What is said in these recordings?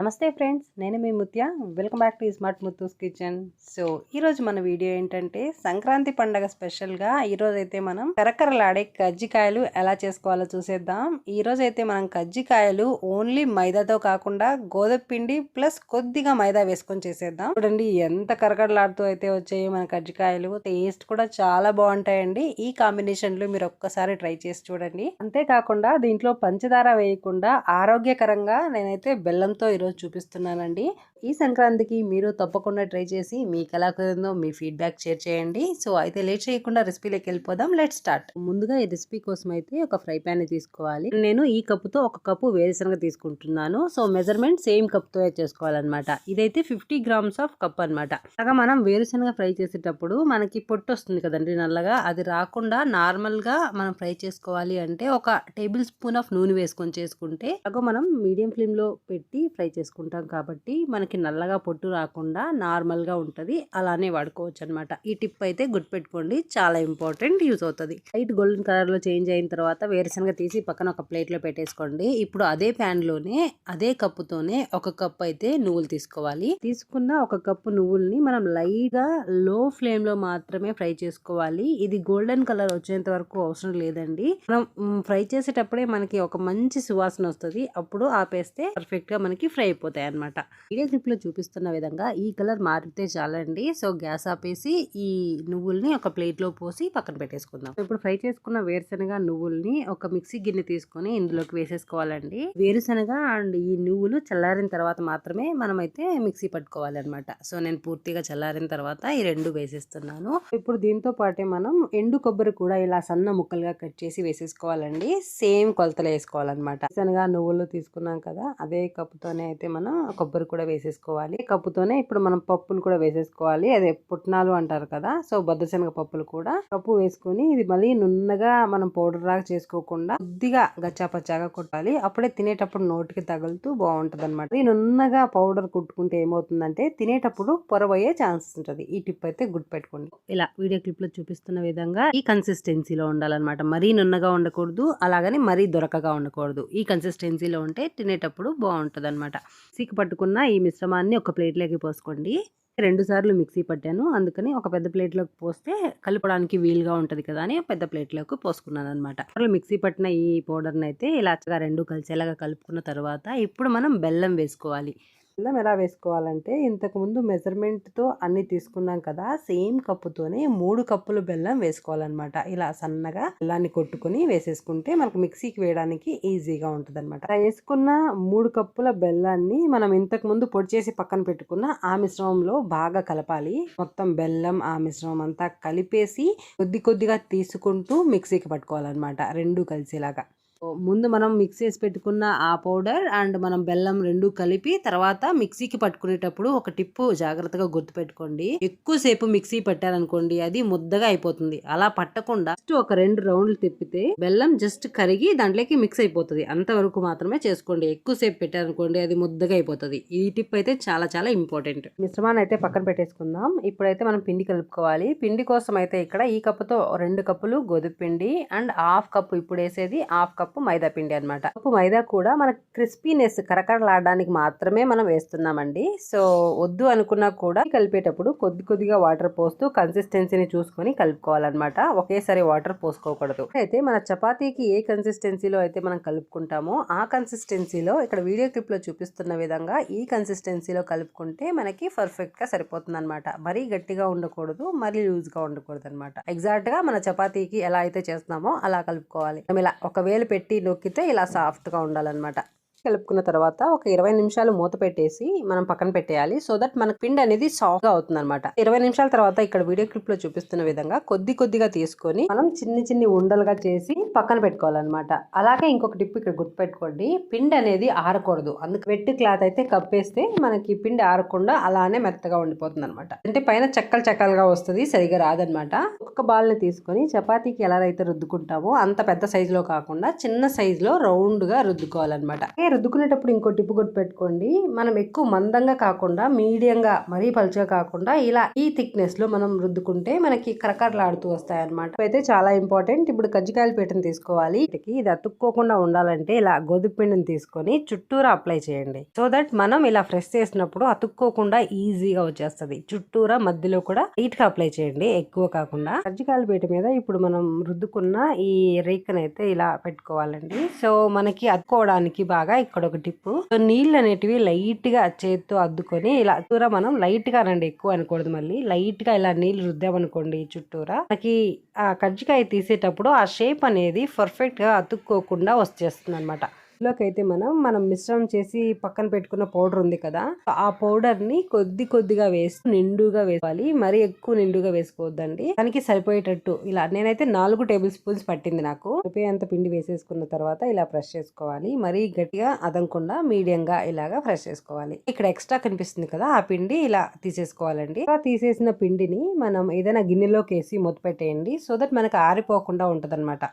నమస్తే ఫ్రెండ్స్ నేను మీ Muthya. Welcome back to smart Muthu's kitchen so ఈరోజు మన వీడియో ఏంటంటే సంక్రాంతి పండగ స్పెషల్గా ఈరోజు అయితే మనం కరకరలాడే కజ్జికాయలు ఎలా చేసుకోవాలో చూసేద్దాం. ఈరోజు అయితే మనం కజ్జికాయలు ఓన్లీ మైదాతో కాకుండా గోధుమ పిండి ప్లస్ కొద్దిగా మైదా వేసుకొని చేసేద్దాం. చూడండి ఎంత కరకరలాడుతూ అయితే వచ్చాయి మన కజ్జికాయలు. టేస్ట్ కూడా చాలా బాగుంటాయండి. ఈ కాంబినేషన్లు మీరు ఒక్కసారి ట్రై చేసి చూడండి. అంతేకాకుండా దీంట్లో పంచదార వేయకుండా ఆరోగ్యకరంగా నేనైతే బెల్లంతో ఈరోజు చూపిస్తున్నానండి. ఈ సంక్రాంతికి మీరు తప్పకుండా ట్రై చేసి మీకు ఎలా కుదిరిందో మీ ఫీడ్బ్యాక్ షేర్ చేయండి. సో అయితే లేట్ చేయకుండా రెసిపీలోకి వెళ్ళిపోదాం. Let start. ముందుగా ఈ రెసిపీ కోసం అయితే ఒక ఫ్రై ప్యాన్ తీసుకోవాలి. నేను ఈ కప్పుతో ఒక కప్పు వేరుశనగ తీసుకుంటున్నాను. సో మెజర్మెంట్ సేమ్ కప్తో చేసుకోవాలన్నమాట. ఇదైతే ఫిఫ్టీ గ్రామ్స్ ఆఫ్ కప్ అనమాట అలాగా మనం వేరుశనగ ఫ్రై చేసేటప్పుడు మనకి పొట్టు వస్తుంది కదండి నల్లగా. అది రాకుండా నార్మల్గా మనం ఫ్రై చేసుకోవాలి అంటే ఒక టేబుల్ స్పూన్ ఆఫ్ నూనె వేసుకొని చేసుకుంటే అలాగో మనం మీడియం ఫ్లేమ్లో పెట్టి ఫ్రై చేసుకుంటాం కాబట్టి మనకి నల్లగా పొట్టు రాకుండా నార్మల్గా అలానే వాడుకోవచ్చు అనమాట ఈ టిప్ అయితే గుర్తుపెట్టుకోండి చాలా ఇంపార్టెంట్ యూజ్ అవుతుంది. లైట్ గోల్డెన్ కలర్లో చేంజ్ అయిన తర్వాత వేరుశనగ తీసి పక్కన ఒక ప్లేట్లో పెట్టేసుకోండి. ఇప్పుడు అదే ప్యాన్లోనే అదే కప్పుతోనే ఒక కప్ అయితే నువ్వులు తీసుకోవాలి. తీసుకున్న ఒక కప్పు నువ్వుల్ని మనం లైట్గా లో ఫ్లేమ్లో మాత్రమే ఫ్రై చేసుకోవాలి. ఇది గోల్డెన్ కలర్ వచ్చేంత వరకు అవసరం లేదండి. మనం ఫ్రై చేసేటప్పుడే మనకి ఒక మంచి సువాసన వస్తుంది. అప్పుడు ఆపేస్తే పర్ఫెక్ట్గా మనకి ఫ్రై అయిపోతాయి అనమాట వీడియో క్లిప్లో చూపిస్తున్న విధంగా ఈ కలర్ మారితే చాలండి. సో గ్యాస్ ఆపేసి ఈ నువ్వుల్ని ఒక ప్లేట్లో పోసి పక్కన పెట్టేసుకుందాం. ఇప్పుడు ఫ్రై చేసుకున్న వేరుశనగ నువ్వుల్ని ఒక మిక్సీ గిన్నె తీసుకొని ఇందులోకి వేసేసుకోవాలండి. వేరుశనగ అండ్ ఈ నువ్వులు చల్లారిన తర్వాత మాత్రమే మనమైతే మిక్సీ పట్టుకోవాలన్నమాట. సో నేను పూర్తిగా చల్లారిన తర్వాత ఈ రెండు వేసేస్తున్నాను. ఇప్పుడు దీంతో పాటే మనం ఎండు కొబ్బరి కూడా ఇలా సన్న ముక్కలుగా కట్ చేసి వేసేసుకోవాలండి. సేమ్ కొలతలు వేసుకోవాలన్నమాట. శనగ నువ్వులు తీసుకున్నాం కదా అదే కప్పుతోనే అయితే మనం కొబ్బరి కూడా వేసి వేసేసుకోవాలి. కప్పుతోనే ఇప్పుడు మనం పప్పులు కూడా వేసేసుకోవాలి. అదే పుట్నాలు అంటారు కదా సో బద్దశనగ పప్పులు కూడా. కప్పు వేసుకొని ఇది మళ్ళీ నున్నగా మనం పౌడర్ లాగా చేసుకోకుండా కొద్దిగా గచ్చాపచ్చాగా కొట్టాలి. అప్పుడే తినేటప్పుడు నోటికి తగులుతూ బాగుంటది అనమాట ఈ నున్నగా పౌడర్ కుట్టుకుంటే ఏమవుతుందంటే తినేటప్పుడు పొరబోయే ఛాన్సెస్ ఉంటుంది. ఈ టిప్ అయితే గుర్తుపెట్టుకోండి ఇలా వీడియో క్లిప్లో చూపిస్తున్న విధంగా ఈ కన్సిస్టెన్సీలో ఉండాలన్నమాట. మరీ నున్నగా ఉండకూడదు అలాగని మరీ దొరకగా ఉండకూడదు. ఈ కన్సిస్టెన్సీలో ఉంటే తినేటప్పుడు బాగుంటది అనమాట సీకి పట్టుకున్న ఈ మిశ్రమాన్ని ఒక ప్లేట్లోకి పోసుకోండి. రెండు సార్లు మిక్సీ పట్టాను. అందుకని ఒక పెద్ద ప్లేట్లోకి పోస్తే కలపడానికి వీలుగా ఉంటుంది కదా అని పెద్ద ప్లేట్లోకి పోసుకున్నాను అనమాట మిక్సీ పట్టిన ఈ పౌడర్ని అయితే ఇలా రెండు కలిసేలాగా కలుపుకున్న తర్వాత ఇప్పుడు మనం బెల్లం వేసుకోవాలి. బెల్లం ఎలా వేసుకోవాలంటే ఇంతకుముందు మెజర్మెంట్తో అన్ని తీసుకున్నాం కదా సేమ్ కప్పుతోనే మూడు కప్పులు బెల్లం వేసుకోవాలన్నమాట. ఇలా సన్నగా బెల్లాన్ని కొట్టుకుని వేసేసుకుంటే మనకు మిక్సీకి వేయడానికి ఈజీగా ఉంటుంది అనమాట వేసుకున్న మూడు కప్పుల బెల్లాన్ని మనం ఇంతకు ముందు పొడి చేసి పక్కన పెట్టుకున్న ఆ మిశ్రమంలో బాగా కలపాలి. మొత్తం బెల్లం ఆ మిశ్రమం అంతా కలిపేసి కొద్ది కొద్దిగా తీసుకుంటూ మిక్సీకి పట్టుకోవాలన్నమాట రెండు కలిసేలాగా. ముందు మనం మిక్స్ చేసి పెట్టుకున్న ఆ పౌడర్ అండ్ మనం బెల్లం రెండు కలిపి తర్వాత మిక్సీకి పట్టుకునేటప్పుడు ఒక టిప్పు జాగ్రత్తగా గుర్తుపెట్టుకోండి. ఎక్కువసేపు మిక్సీ పెట్టారనుకోండి అది ముద్దగా అయిపోతుంది. అలా పట్టకుండా జస్ట్ ఒక రెండు రౌండ్లు తిప్పితే బెల్లం జస్ట్ కరిగి దాంట్లోకి మిక్స్ అయిపోతుంది. అంతవరకు మాత్రమే చేసుకోండి. ఎక్కువసేపు పెట్టారనుకోండి అది ముద్దగా అయిపోతుంది. ఈ టిప్ అయితే చాలా చాలా ఇంపార్టెంట్. మిశ్రమాన్ని అయితే పక్కన పెట్టేసుకుందాం. ఇప్పుడైతే మనం పిండి కలుపుకోవాలి. పిండి కోసం అయితే ఇక్కడ ఈ కప్పుతో రెండు కప్పులు గోధుమ పిండి అండ్ హాఫ్ కప్పు ఇప్పుడు వేసేది హాఫ్ కప్పు మైదా పిండి అనమాట కప్పు మైదా కూడా మన క్రిస్పీనెస్ కరకరలాడడానికి మాత్రమే మనం వేస్తున్నామండి. సో వద్దు అనుకున్నా కూడా కలిపేటప్పుడు కొద్ది కొద్దిగా వాటర్ పోస్తూ కన్సిస్టెన్సీని చూసుకొని కలుపుకోవాలన్నమాట. ఒకేసారి వాటర్ పోసుకోకూడదు. అయితే మన చపాతీకి ఏ కన్సిస్టెన్సీలో అయితే మనం కలుపుకుంటామో ఆ కన్సిస్టెన్సీలో ఇక్కడ వీడియో క్లిప్లో చూపిస్తున్న విధంగా ఈ కన్సిస్టెన్సీలో కలుపుకుంటే మనకి పర్ఫెక్ట్గా సరిపోతుంది అనమాట మరీ గట్టిగా ఉండకూడదు మరీ లూజ్గా ఉండకూడదు అనమాట ఎగ్జాక్ట్గా మన చపాతీకి ఎలా అయితే చేస్తున్నామో అలా కలుపుకోవాలి. ఇలా ఒకవేళ పెట్టి నొక్కితే ఇలా సాఫ్ట్గా ఉండాలన్నమాట. కలుపుకున్న తర్వాత ఒక ఇరవై నిమిషాలు మూత పెట్టేసి మనం పక్కన పెట్టేయాలి. సో దట్ మనకు పిండి అనేది సాఫ్ట్గా అవుతుంది అనమాట ఇరవై నిమిషాల తర్వాత ఇక్కడ వీడియో క్లిప్లో చూపిస్తున్న విధంగా కొద్ది కొద్దిగా తీసుకొని మనం చిన్ని చిన్ని ఉండలుగా చేసి పక్కన పెట్టుకోవాలన్నమాట. అలాగే ఇంకొక టిప్ ఇక్కడ గుర్తుపెట్టుకోండి. పిండి అనేది ఆరకూడదు. అందుకు వెట్టి క్లాత్ అయితే కప్పేస్తే మనకి పిండి ఆరకుండా అలానే మెత్తగా ఉండిపోతుంది అనమాట అంటే పైన చెక్కలు చెక్కలుగా వస్తుంది సరిగా రాదనమాట ఒక్క బాల్ని తీసుకొని చపాతీకి ఎలా అయితే రుద్దుకుంటామో అంత పెద్ద సైజులో కాకుండా చిన్న సైజులో రౌండ్గా రుద్దుకోవాలన్నమాట. రుద్దుకునేటప్పుడు ఇంకో టిప్పు కొట్టి పెట్టుకోండి. మనం ఎక్కువ మందంగా కాకుండా మీడియంగా మరీ పలుచగా కాకుండా ఇలా ఈ థిక్నెస్లో మనం రుద్దుకుంటే మనకి కరకరలాడుతూ వస్తాయి అనమాట అయితే చాలా ఇంపార్టెంట్. ఇప్పుడు కజ్జికాయల పీటను తీసుకోవాలి. వీటికి ఇది అతుక్కోకుండా ఉండాలంటే ఇలా గోధుమ పిండిని తీసుకొని చుట్టూరా అప్లై చేయండి. సో దట్ మనం ఇలా ఫ్రెష్ చేసినప్పుడు అతుక్కోకుండా ఈజీగా వచ్చేస్తది. చుట్టూరా మధ్యలో కూడా నీట్గా అప్లై చేయండి. ఎక్కువ కాకుండా. కజ్జికాయల పీట మీద ఇప్పుడు మనం రుద్దుకున్న ఈ రేకను అయితే ఇలా పెట్టుకోవాలండి. సో మనకి అతుక్కోవడానికి బాగా ఇక్కడ ఒక టిప్పు. సో నీళ్ళు అనేటివి లైట్గా చేత్తో అద్దుకొని ఇలా చుట్టూరా మనం లైట్గా రండి ఎక్కువ అనకూడదు మళ్ళీ. లైట్గా ఇలా నీళ్ళు రుద్దామనుకోండి చుట్టూరా. మనకి ఆ కజ్జికాయ తీసేటప్పుడు ఆ షేప్ అనేది పర్ఫెక్ట్గా అతుక్కోకుండా వచ్చేస్తుంది అనమాట ఇందులోకి అయితే మనం మనం మిశ్రమం చేసి పక్కన పెట్టుకున్న పౌడర్ ఉంది కదా ఆ పౌడర్ని కొద్ది కొద్దిగా వేసి నిండుగా వేసుకోవాలి. మరీ ఎక్కువ నిండుగా వేసుకోవద్దండి. దానికి సరిపోయేటట్టు ఇలా నేనైతే నాలుగు టేబుల్ స్పూన్స్ పట్టింది నాకు. అంత పిండి వేసేసుకున్న తర్వాత ఇలా ఫ్రెష్ చేసుకోవాలి. మరీ గట్టిగా అదనకుండా మీడియంగా ఇలాగా ఫ్రెష్ చేసుకోవాలి. ఇక్కడ ఎక్స్ట్రా కనిపిస్తుంది కదా ఆ పిండి ఇలా తీసేసుకోవాలండి. ఇలా తీసేసిన పిండిని మనం ఏదైనా గిన్నెలోకి వేసి మొత్తం పెట్టేయండి. సో దట్ మనకు ఆరిపోకుండా ఉంటది అనమాట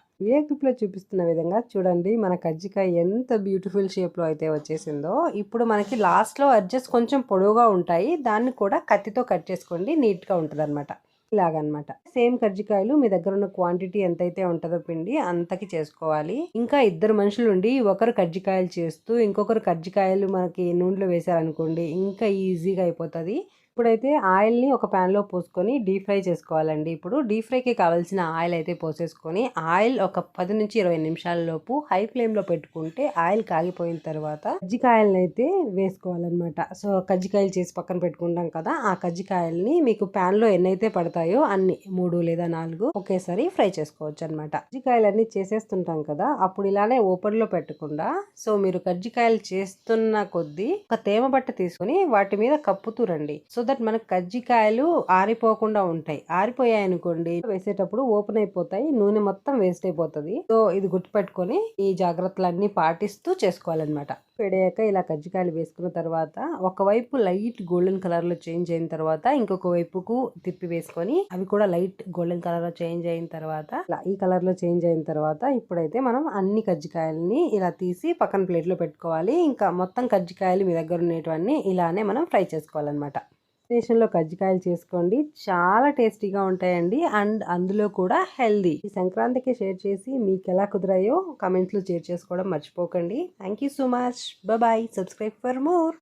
లో చూపిస్తున్న విధంగా చూడండి మన కజ్జికాయ ఎంత ఎంత బ్యూటిఫుల్ షేప్లో అయితే వచ్చేసిందో ఇప్పుడు మనకి లాస్ట్లో అడ్జస్ట్ కొంచెం పొడవుగా ఉంటాయి. దాన్ని కూడా కత్తితో కట్ చేసుకోండి. నీట్గా ఉంటుంది అనమాట ఇలాగనమాట సేమ్ కజ్జికాయలు మీ దగ్గర ఉన్న క్వాంటిటీ ఎంతైతే ఉంటుందో పిండి అంతకి చేసుకోవాలి. ఇంకా ఇద్దరు మనుషులు ఉండి ఒకరు కజ్జికాయలు చేస్తూ ఇంకొకరు కజ్జికాయలు మనకి నూనెలో వేశారనుకోండి ఇంకా ఈజీగా అయిపోతుంది. ఇప్పుడైతే ఆయిల్ని ఒక ప్యాన్లో పోసుకొని డీప్ ఫ్రై చేసుకోవాలండి. ఇప్పుడు డీప్ ఫ్రైకి కావాల్సిన ఆయిల్ అయితే పోసేసుకొని ఆయిల్ ఒక పది నుంచి ఇరవై నిమిషాల లోపు హై ఫ్లేమ్లో పెట్టుకుంటే ఆయిల్ కాగిపోయిన తర్వాత కజ్జికాయలను అయితే వేసుకోవాలన్నమాట. సో కజ్జికాయలు చేసి పక్కన పెట్టుకుంటాం కదా ఆ కజ్జికాయల్ని మీకు ప్యాన్లో ఎన్నైతే పడతాయో అన్ని మూడు లేదా నాలుగు ఒకేసారి ఫ్రై చేసుకోవచ్చు అనమాట కజ్జికాయలన్నీ చేసేస్తుంటాం కదా అప్పుడు ఇలానే ఓపెన్లో పెట్టకుండా సో మీరు కజ్జికాయలు చేస్తున్న కొద్దీ ఒక తేమ బట్ట తీసుకొని వాటి మీద కప్పుతూ రండి. సో సో దట్ మనకు కజ్జికాయలు ఆరిపోకుండా ఉంటాయి. ఆరిపోయాయి అనుకోండి వేసేటప్పుడు ఓపెన్ అయిపోతాయి నూనె మొత్తం వేస్ట్ అయిపోతుంది. సో ఇది గుర్తుపెట్టుకొని ఈ జాగ్రత్తలన్నీ పాటిస్తూ చేసుకోవాలన్నమాట. పెడయాక ఇలా కజ్జికాయలు వేసుకున్న తర్వాత ఒకవైపు లైట్ గోల్డెన్ కలర్లో చేంజ్ అయిన తర్వాత ఇంకొక వైపుకు తిప్పి వేసుకొని అవి కూడా లైట్ గోల్డెన్ కలర్లో చేంజ్ అయిన తర్వాత ఇలా ఈ కలర్లో చేంజ్ అయిన తర్వాత ఇప్పుడైతే మనం అన్ని కజ్జికాయలని ఇలా తీసి పక్కన ప్లేట్లో పెట్టుకోవాలి. ఇంకా మొత్తం కజ్జికాయలు మీ దగ్గర ఉండేటివన్నీ ఇలానే మనం ఫ్రై చేసుకోవాలన్నమాట. కాంబినేషన్లో కజ్జికాయలు చేసుకోండి. చాలా టేస్టీగా ఉంటాయండి. అండ్ అందులో కూడా హెల్దీ. ఈ సంక్రాంతికి షేర్ చేసి మీకు ఎలా కుదిరాయో కమెంట్స్లో షేర్ చేసుకోవడం మర్చిపోకండి. Thank you so much. Bye. Subscribe for more.